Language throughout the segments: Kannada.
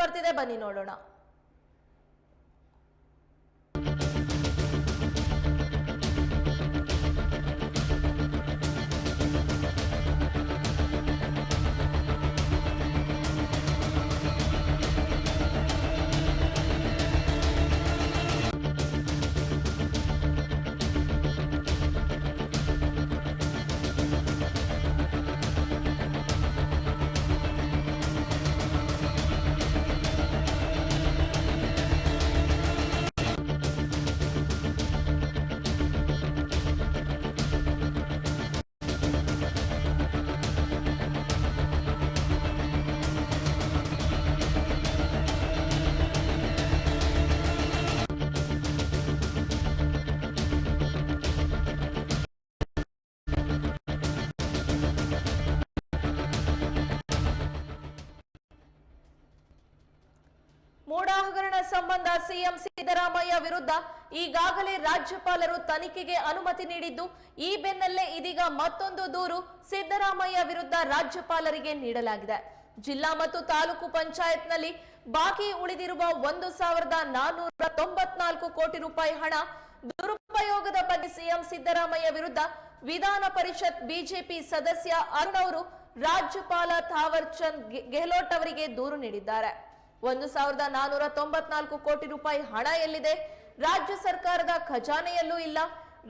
ಬರ್ತಿದೆ ಬನ್ನಿ ನೋಡೋಣ. ಸಂಬಂಧ ಸಿಎಂ ಸಿದ್ದರಾಮಯ್ಯ ವಿರುದ್ಧ ಈಗಾಗಲೇ ರಾಜ್ಯಪಾಲರು ತನಿಖೆಗೆ ಅನುಮತಿ ನೀಡಿದ್ದು, ಈ ಬೆನ್ನಲ್ಲೇ ಇದೀಗ ಮತ್ತೊಂದು ದೂರು ಸಿದ್ದರಾಮಯ್ಯ ವಿರುದ್ಧ ರಾಜ್ಯಪಾಲರಿಗೆ ನೀಡಲಾಗಿದೆ. ಜಿಲ್ಲಾ ಮತ್ತು ತಾಲೂಕು ಪಂಚಾಯತ್ನಲ್ಲಿ ಬಾಕಿ ಉಳಿದಿರುವ ಒಂದು ಸಾವಿರದ ನಾನ್ನೂರ ತೊಂಬತ್ನಾಲ್ಕು ಕೋಟಿ ರೂಪಾಯಿ ಹಣ ದುರುಪಯೋಗದ ಬಗ್ಗೆ ಸಿಎಂ ಸಿದ್ದರಾಮಯ್ಯ ವಿರುದ್ಧ ವಿಧಾನ ಪರಿಷತ್ ಬಿಜೆಪಿ ಸದಸ್ಯ ಅರುಣ್ ಅವರು ರಾಜ್ಯಪಾಲ ಥಾವರ್ ಚಂದ್ ಗೆಹ್ಲೋಟ್ ಅವರಿಗೆ ದೂರು ನೀಡಿದ್ದಾರೆ. ಒಂದು ಸಾವಿರದ ನಾನೂರ ತೊಂಬತ್ನಾಲ್ಕು ಕೋಟಿ ರೂಪಾಯಿ ಹಣ ಎಲ್ಲಿದೆ? ರಾಜ್ಯ ಸರ್ಕಾರದ ಖಜಾನೆಯಲ್ಲೂ ಇಲ್ಲ.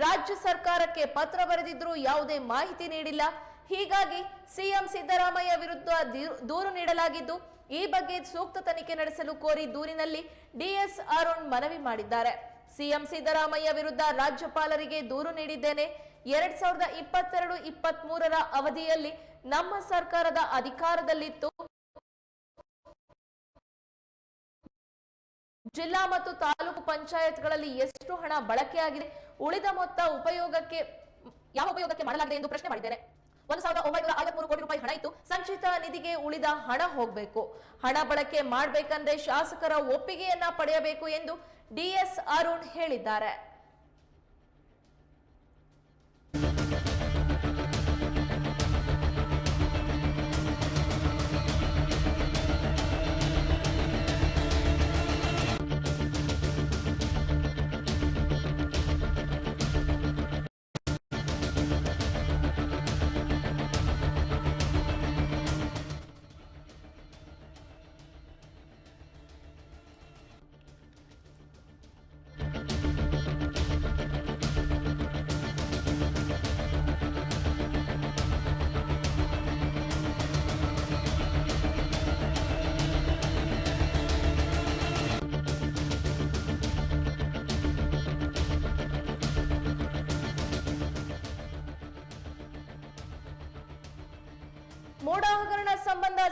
ರಾಜ್ಯ ಸರ್ಕಾರಕ್ಕೆ ಪತ್ರ ಬರೆದಿದ್ರೂ ಯಾವುದೇ ಮಾಹಿತಿ ನೀಡಿಲ್ಲ. ಹೀಗಾಗಿ ಸಿಎಂ ಸಿದ್ದರಾಮಯ್ಯ ವಿರುದ್ಧ ದೂರು ನೀಡಲಾಗಿದ್ದು, ಈ ಬಗ್ಗೆ ಸೂಕ್ತ ತನಿಖೆ ನಡೆಸಲು ಕೋರಿ ದೂರಿನಲ್ಲಿ ಡಿಎಸ್ ಅರುಣ್ ಮನವಿ ಮಾಡಿದ್ದಾರೆ. ಸಿಎಂ ಸಿದ್ದರಾಮಯ್ಯ ವಿರುದ್ಧ ರಾಜ್ಯಪಾಲರಿಗೆ ದೂರು ನೀಡಿದ್ದೇನೆ. ಎರಡ್ ಸಾವಿರದ ಇಪ್ಪತ್ತೆರಡು ಇಪ್ಪತ್ತ್ ಮೂರರ ಅವಧಿಯಲ್ಲಿ ನಮ್ಮ ಸರ್ಕಾರದ ಅಧಿಕಾರದಲ್ಲಿತ್ತು. ಜಿಲ್ಲಾ ಮತ್ತು ತಾಲೂಕು ಪಂಚಾಯತ್ಗಳಲ್ಲಿ ಎಷ್ಟು ಹಣ ಬಳಕೆಯಾಗಿದೆ, ಉಳಿದ ಮೊತ್ತ ಉಪಯೋಗಕ್ಕೆ, ಯಾವ ಉಪಯೋಗಕ್ಕೆ ಮಾಡಲಾಗಿದೆ ಎಂದು ಪ್ರಶ್ನೆ ಮಾಡಿದ್ದೇನೆ. ಒಂದು ಸಾವಿರದ ಒಂಬೈನೂರ ಐವತ್ಮೂರು ಕೋಟಿ ರೂಪಾಯಿ ಹಣ ಇತ್ತು. ಸಂಚಿತ ನಿಧಿಗೆ ಉಳಿದ ಹಣ ಹೋಗಬೇಕು. ಹಣ ಬಳಕೆ ಮಾಡಬೇಕಂದ್ರೆ ಶಾಸಕರ ಒಪ್ಪಿಗೆಯನ್ನ ಪಡೆಯಬೇಕು ಎಂದು ಡಿಎಸ್ ಅರುಣ್ ಹೇಳಿದ್ದಾರೆ.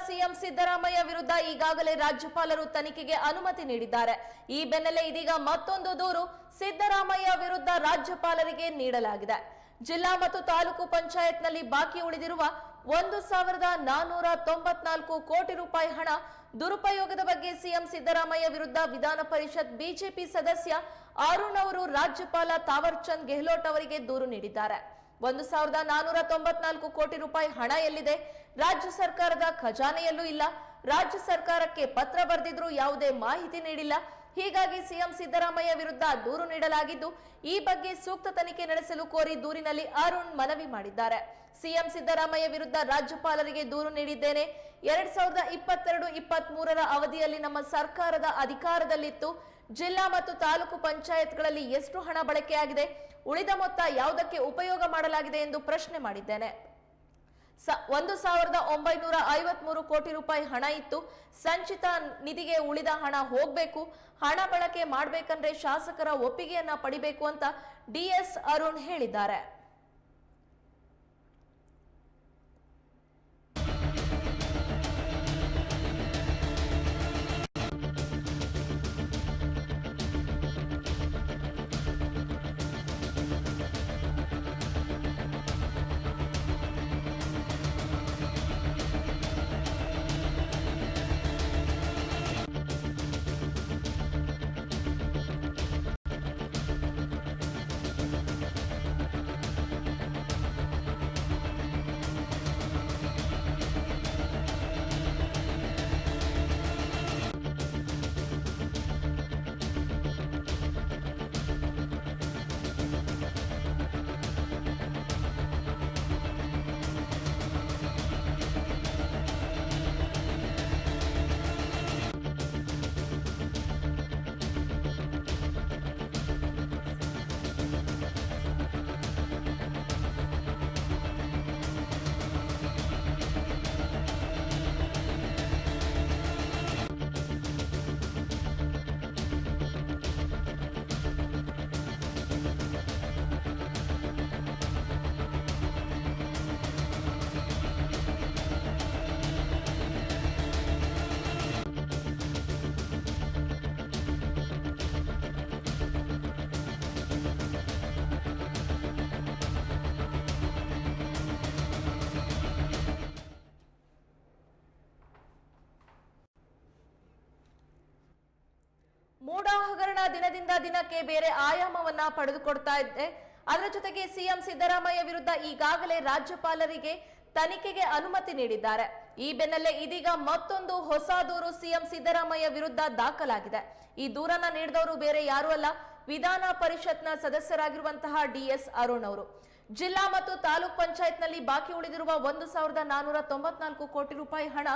ಸಿಎಂ ಸಿದ್ದರಾಮಯ್ಯ ವಿರುದ್ಧ ಈಗಾಗಲೇ ರಾಜ್ಯಪಾಲರು ತನಿಖೆಗೆ ಅನುಮತಿ ನೀಡಿದ್ದಾರೆ. ಈ ಬೆನ್ನಲ್ಲೇ ಇದೀಗ ಮತ್ತೊಂದು ದೂರು ಸಿದ್ದರಾಮಯ್ಯ ವಿರುದ್ಧ ರಾಜ್ಯಪಾಲರಿಗೆ ನೀಡಲಾಗಿದೆ. ಜಿಲ್ಲಾ ಮತ್ತು ತಾಲೂಕು ಪಂಚಾಯತ್ನಲ್ಲಿ ಬಾಕಿ ಉಳಿದಿರುವ ಒಂದು ಸಾವಿರದ ನಾನ್ನೂರ ತೊಂಬತ್ನಾಲ್ಕು ಕೋಟಿ ರೂಪಾಯಿ ಹಣ ದುರುಪಯೋಗದ ಬಗ್ಗೆ ಸಿಎಂ ಸಿದ್ದರಾಮಯ್ಯ ವಿರುದ್ಧ ವಿಧಾನ ಪರಿಷತ್ ಬಿಜೆಪಿ ಸದಸ್ಯ ಅರುಣ್ ಅವರು ರಾಜ್ಯಪಾಲ ತಾವರ್ಚಂದ್ ಗೆಹ್ಲೋಟ್ ಅವರಿಗೆ ದೂರು ನೀಡಿದ್ದಾರೆ. ಒಂದು ಸಾವಿರದ ನಾನೂರ ತೊಂಬತ್ನಾಲ್ಕು ಕೋಟಿ ರೂಪಾಯಿ ಹಣ ಎಲ್ಲಿದೆ? ರಾಜ್ಯ ಸರ್ಕಾರದ ಖಜಾನೆಯಲ್ಲೂ ಇಲ್ಲ. ರಾಜ್ಯ ಸರ್ಕಾರಕ್ಕೆ ಪತ್ರ ಬರೆದಿದ್ರೂ ಯಾವುದೇ ಮಾಹಿತಿ ನೀಡಿಲ್ಲ. ಹೀಗಾಗಿ ಸಿಎಂ ಸಿದ್ದರಾಮಯ್ಯ ವಿರುದ್ಧ ದೂರು ನೀಡಲಾಗಿದ್ದು, ಈ ಬಗ್ಗೆ ಸೂಕ್ತ ತನಿಖೆ ನಡೆಸಲು ಕೋರಿ ದೂರಿನಲ್ಲಿ ಅರುಣ್ ಮನವಿ ಮಾಡಿದ್ದಾರೆ. ಸಿಎಂ ಸಿದ್ದರಾಮಯ್ಯ ವಿರುದ್ಧ ರಾಜ್ಯಪಾಲರಿಗೆ ದೂರು ನೀಡಿದ್ದೇನೆ. ಎರಡ್ ಸಾವಿರದ ಇಪ್ಪತ್ತೆರಡು ಇಪ್ಪತ್ತ್ ಮೂರರ ಅವಧಿಯಲ್ಲಿ ನಮ್ಮ ಸರ್ಕಾರದ ಅಧಿಕಾರದಲ್ಲಿತ್ತು. ಜಿಲ್ಲಾ ಮತ್ತು ತಾಲೂಕು ಪಂಚಾಯತ್ಗಳಲ್ಲಿ ಎಷ್ಟು ಹಣ ಬಳಕೆಯಾಗಿದೆ, ಉಳಿದ ಮೊತ್ತ ಯಾವುದಕ್ಕೆ ಉಪಯೋಗ ಮಾಡಲಾಗಿದೆ ಎಂದು ಪ್ರಶ್ನೆ ಮಾಡಿದ್ದೇನೆ. ಒಂದು ಸಾವಿರದ ಒಂಬೈನೂರ ಐವತ್ಮೂರು ಕೋಟಿ ರೂಪಾಯಿ ಹಣ ಇತ್ತು. ಸಂಚಿತ ನಿಧಿಗೆ ಉಳಿದ ಹಣ ಹೋಗ್ಬೇಕು. ಹಣ ಬಳಕೆ ಮಾಡಬೇಕಂದ್ರೆ ಶಾಸಕರ ಒಪ್ಪಿಗೆಯನ್ನ ಪಡಿಬೇಕು ಅಂತ ಡಿಎಸ್ ಅರುಣ್ ಹೇಳಿದ್ದಾರೆ. ಮೂಡ ಹಗರಣ ದಿನದಿಂದ ದಿನಕ್ಕೆ ಬೇರೆ ಆಯಾಮವನ್ನ ಪಡೆದುಕೊಡ್ತಾ ಇದೆ. ಅದರ ಜೊತೆಗೆ ಸಿಎಂ ಸಿದ್ದರಾಮಯ್ಯ ವಿರುದ್ಧ ಈಗಾಗಲೇ ರಾಜ್ಯಪಾಲರಿಗೆ ತನಿಖೆಗೆ ಅನುಮತಿ ನೀಡಿದ್ದಾರೆ. ಈ ಬೆನ್ನಲ್ಲೇ ಇದೀಗ ಮತ್ತೊಂದು ಹೊಸ ದೂರು ಸಿಎಂ ಸಿದ್ದರಾಮಯ್ಯ ವಿರುದ್ಧ ದಾಖಲಾಗಿದೆ. ಈ ದೂರನ್ನ ನೀಡಿದವರು ಬೇರೆ ಯಾರೂ ಅಲ್ಲ, ವಿಧಾನ ಪರಿಷತ್ನ ಸದಸ್ಯರಾಗಿರುವಂತಹ ಡಿಎಸ್ ಅರುಣ್ ಅವರು. ಜಿಲ್ಲಾ ಮತ್ತು ತಾಲೂಕ್ ಪಂಚಾಯತ್ನಲ್ಲಿ ಬಾಕಿ ಉಳಿದಿರುವ ಒಂದು ಸಾವಿರದ ನಾನೂರ ತೊಂಬತ್ನಾಲ್ಕು ಕೋಟಿ ರೂಪಾಯಿ ಹಣ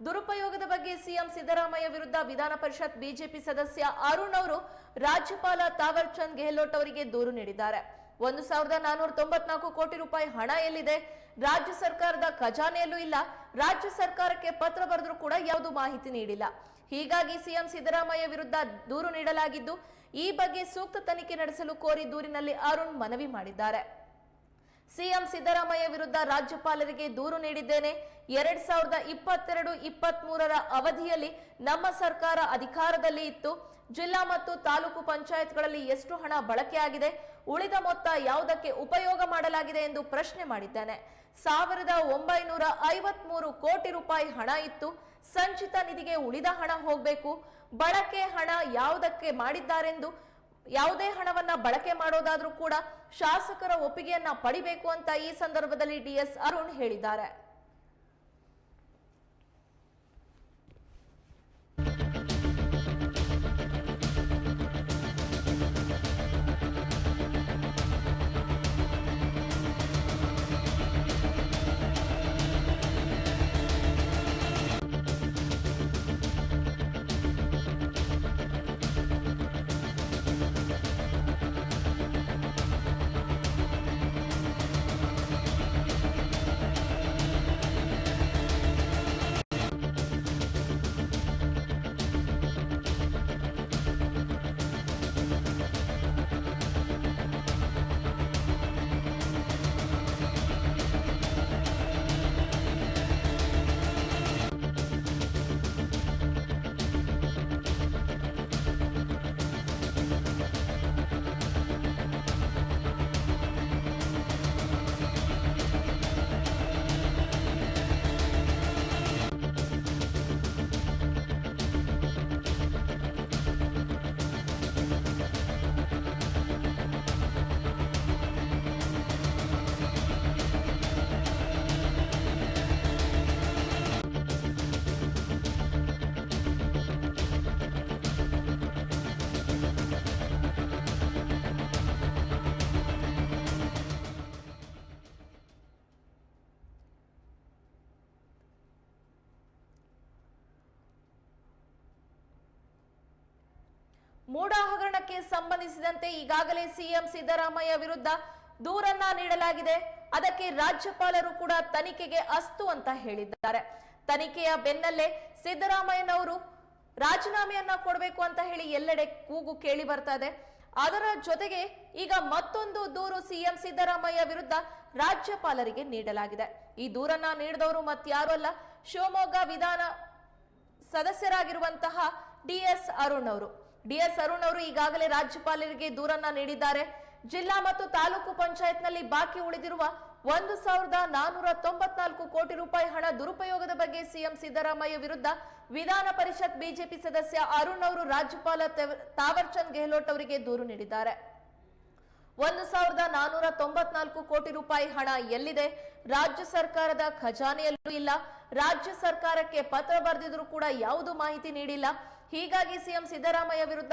ದುರುಪಯೋಗದ ಬಗ್ಗೆ ಸಿಎಂ ಸಿದ್ದರಾಮಯ್ಯ ವಿರುದ್ಧ ವಿಧಾನ ಪರಿಷತ್ ಬಿಜೆಪಿ ಸದಸ್ಯ ಅರುಣ್ ಅವರು ರಾಜ್ಯಪಾಲ ತಾವರ್ ಚಂದ್ ಗೆಹ್ಲೋಟ್ ಅವರಿಗೆ ದೂರು ನೀಡಿದ್ದಾರೆ. ಒಂದು ಸಾವಿರದ ನಾನೂರ ತೊಂಬತ್ನಾಲ್ಕು ಕೋಟಿ ರೂಪಾಯಿ ಹಣ ಎಲ್ಲಿದೆ? ರಾಜ್ಯ ಸರ್ಕಾರದ ಖಜಾನೆಯಲ್ಲೂ ಇಲ್ಲ. ರಾಜ್ಯ ಸರ್ಕಾರಕ್ಕೆ ಪತ್ರ ಬರೆದರೂ ಕೂಡ ಯಾವುದು ಮಾಹಿತಿ ನೀಡಿಲ್ಲ. ಹೀಗಾಗಿ ಸಿಎಂ ಸಿದ್ದರಾಮಯ್ಯ ವಿರುದ್ಧ ದೂರು ನೀಡಲಾಗಿದ್ದು, ಈ ಬಗ್ಗೆ ಸೂಕ್ತ ತನಿಖೆ ನಡೆಸಲು ಕೋರಿ ದೂರಿನಲ್ಲಿ ಅರುಣ್ ಮನವಿ ಮಾಡಿದ್ದಾರೆ. ಸಿಎಂ ಸಿದ್ದರಾಮಯ್ಯ ವಿರುದ್ಧ ರಾಜ್ಯಪಾಲರಿಗೆ ದೂರು ನೀಡಿದ್ದೇನೆ. ಎರಡ್ ಸಾವಿರದ ಇಪ್ಪತ್ತೆರಡು ಇಪ್ಪತ್ತ್ ಮೂರರ ಅವಧಿಯಲ್ಲಿ ನಮ್ಮ ಸರ್ಕಾರ ಅಧಿಕಾರದಲ್ಲಿ ಇತ್ತು. ಜಿಲ್ಲಾ ಮತ್ತು ತಾಲೂಕು ಪಂಚಾಯತ್ಗಳಲ್ಲಿ ಎಷ್ಟು ಹಣ ಬಳಕೆಯಾಗಿದೆ ಉಳಿದ ಮೊತ್ತ ಯಾವುದಕ್ಕೆ ಉಪಯೋಗ ಮಾಡಲಾಗಿದೆ ಎಂದು ಪ್ರಶ್ನೆ ಮಾಡಿದ್ದೇನೆ. ಸಾವಿರದ ಒಂಬೈನೂರ ಐವತ್ ಕೋಟಿ ರೂಪಾಯಿ ಹಣ ಇತ್ತು. ಸಂಚಿತ ನಿಧಿಗೆ ಉಳಿದ ಹಣ ಹೋಗಬೇಕು. ಬಳಕೆ ಹಣ ಯಾವುದಕ್ಕೆ ಮಾಡಿದ್ದಾರೆಂದು ಯಾವುದೇ ಹಣವನ್ನ ಬಳಕೆ ಮಾಡೋದಾದ್ರೂ ಕೂಡ ಶಾಸಕರ ಒಪ್ಪಿಗೆಯನ್ನ ಪಡಿಬೇಕು ಅಂತ ಈ ಸಂದರ್ಭದಲ್ಲಿ ಡಿಎಸ್ ಅರುಣ್ ಹೇಳಿದ್ದಾರೆ. ಮೂಡ ಹಗರಣಕ್ಕೆ ಸಂಬಂಧಿಸಿದಂತೆ ಈಗಾಗಲೇ ಸಿಎಂ ಸಿದ್ದರಾಮಯ್ಯ ವಿರುದ್ಧ ದೂರನ್ನ ನೀಡಲಾಗಿದೆ. ಅದಕ್ಕೆ ರಾಜ್ಯಪಾಲರು ಕೂಡ ತನಿಖೆಗೆ ಅಸ್ತು ಅಂತ ಹೇಳಿದ್ದಾರೆ. ತನಿಖೆಯ ಬೆನ್ನಲ್ಲೇ ಸಿದ್ದರಾಮಯ್ಯನವರು ರಾಜೀನಾಮೆಯನ್ನ ಕೊಡಬೇಕು ಅಂತ ಹೇಳಿ ಎಲ್ಲೆಡೆ ಕೂಗು ಕೇಳಿ ಬರ್ತಾ ಇದೆ. ಅದರ ಜೊತೆಗೆ ಈಗ ಮತ್ತೊಂದು ದೂರು ಸಿಎಂ ಸಿದ್ದರಾಮಯ್ಯ ವಿರುದ್ಧ ರಾಜ್ಯಪಾಲರಿಗೆ ನೀಡಲಾಗಿದೆ. ಈ ದೂರನ್ನ ನೀಡಿದವರು ಮತ್ತಾರು ಅಲ್ಲ, ಶಿವಮೊಗ್ಗ ವಿಧಾನ ಸದಸ್ಯರಾಗಿರುವಂತಹ ಡಿಎಸ್ ಅರುಣ್ ಅವರು. ಡಿಎಸ್ ಅರುಣ್ ಅವರು ಈಗಾಗಲೇ ರಾಜ್ಯಪಾಲರಿಗೆ ದೂರನ್ನ ನೀಡಿದ್ದಾರೆ. ಜಿಲ್ಲಾ ಮತ್ತು ತಾಲೂಕು ಪಂಚಾಯತ್ನಲ್ಲಿ ಬಾಕಿ ಉಳಿದಿರುವ ಒಂದು ಸಾವಿರದ ನಾನೂರ ತೊಂಬತ್ನಾಲ್ಕು ಕೋಟಿ ರೂಪಾಯಿ ಹಣ ದುರುಪಯೋಗದ ಬಗ್ಗೆ ಸಿಎಂ ಸಿದ್ದರಾಮಯ್ಯ ವಿರುದ್ಧ ವಿಧಾನ ಪರಿಷತ್ ಬಿಜೆಪಿ ಸದಸ್ಯ ಅರುಣ್ ಅವರು ರಾಜ್ಯಪಾಲ ತೆವ- ತಾವರ್ಚಂದ್ ಗೆಹ್ಲೋಟ್ ಅವರಿಗೆ ದೂರು ನೀಡಿದ್ದಾರೆ. ಒಂದು ಸಾವಿರದ ನಾನೂರ ತೊಂಬತ್ನಾಲ್ಕು ಕೋಟಿ ರೂಪಾಯಿ ಹಣ ಎಲ್ಲಿದೆ? ರಾಜ್ಯ ಸರ್ಕಾರದ ಖಜಾನೆಯಲ್ಲೂ ಇಲ್ಲ. ರಾಜ್ಯ ಸರ್ಕಾರಕ್ಕೆ ಪತ್ರ ಬರೆದಿದ್ರು ಕೂಡ ಯಾವುದು ಮಾಹಿತಿ ನೀಡಿಲ್ಲ. ಹೀಗಾಗಿ ಸಿಎಂ ಸಿದ್ದರಾಮಯ್ಯ ವಿರುದ್ಧ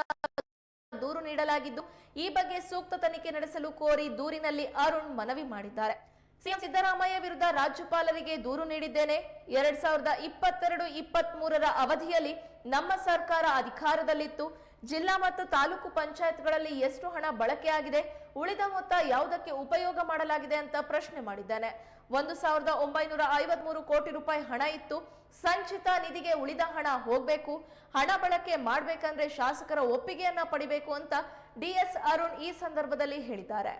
ದೂರು ನೀಡಲಾಗಿದ್ದು, ಈ ಬಗ್ಗೆ ಸೂಕ್ತ ತನಿಖೆ ನಡೆಸಲು ಕೋರಿ ದೂರಿನಲ್ಲಿ ಅರುಣ್ ಮನವಿ ಮಾಡಿದ್ದಾರೆ. ಸಿಎಂ ಸಿದ್ದರಾಮಯ್ಯ ವಿರುದ್ಧ ರಾಜ್ಯಪಾಲರಿಗೆ ದೂರು ನೀಡಿದ್ದೇನೆ. ಎರಡ್ ಸಾವಿರದ ಇಪ್ಪತ್ತೆರಡು ಇಪ್ಪತ್ತ್ ಮೂರರ ಅವಧಿಯಲ್ಲಿ ನಮ್ಮ ಸರ್ಕಾರ ಅಧಿಕಾರದಲ್ಲಿತ್ತು. ಜಿಲ್ಲಾ ಮತ್ತು ತಾಲೂಕು ಪಂಚಾಯತ್ಗಳಲ್ಲಿ ಎಷ್ಟು ಹಣ ಬಳಕೆಯಾಗಿದೆ ಉಳಿದ ಮೊತ್ತ ಯಾವುದಕ್ಕೆ ಉಪಯೋಗ ಮಾಡಲಾಗಿದೆ ಅಂತ ಪ್ರಶ್ನೆ ಮಾಡಿದ್ದಾನೆ. ಒಂದು ಸಾವಿರದ ಒಂಬೈನೂರ ಐವತ್ಮೂರು ಕೋಟಿ ರೂಪಾಯಿ ಹಣ ಇತ್ತು. ಸಂಚಿತ ನಿಧಿಗೆ ಉಳಿದ ಹಣ ಹೋಗಬೇಕು. ಹಣ ಬಳಕೆ ಮಾಡ್ಬೇಕಂದ್ರೆ ಶಾಸಕರ ಒಪ್ಪಿಗೆಯನ್ನ ಪಡಿಬೇಕು ಅಂತ ಡಿಎಸ್ ಅರುಣ್ ಈ ಸಂದರ್ಭದಲ್ಲಿ ಹೇಳಿದ್ದಾರೆ.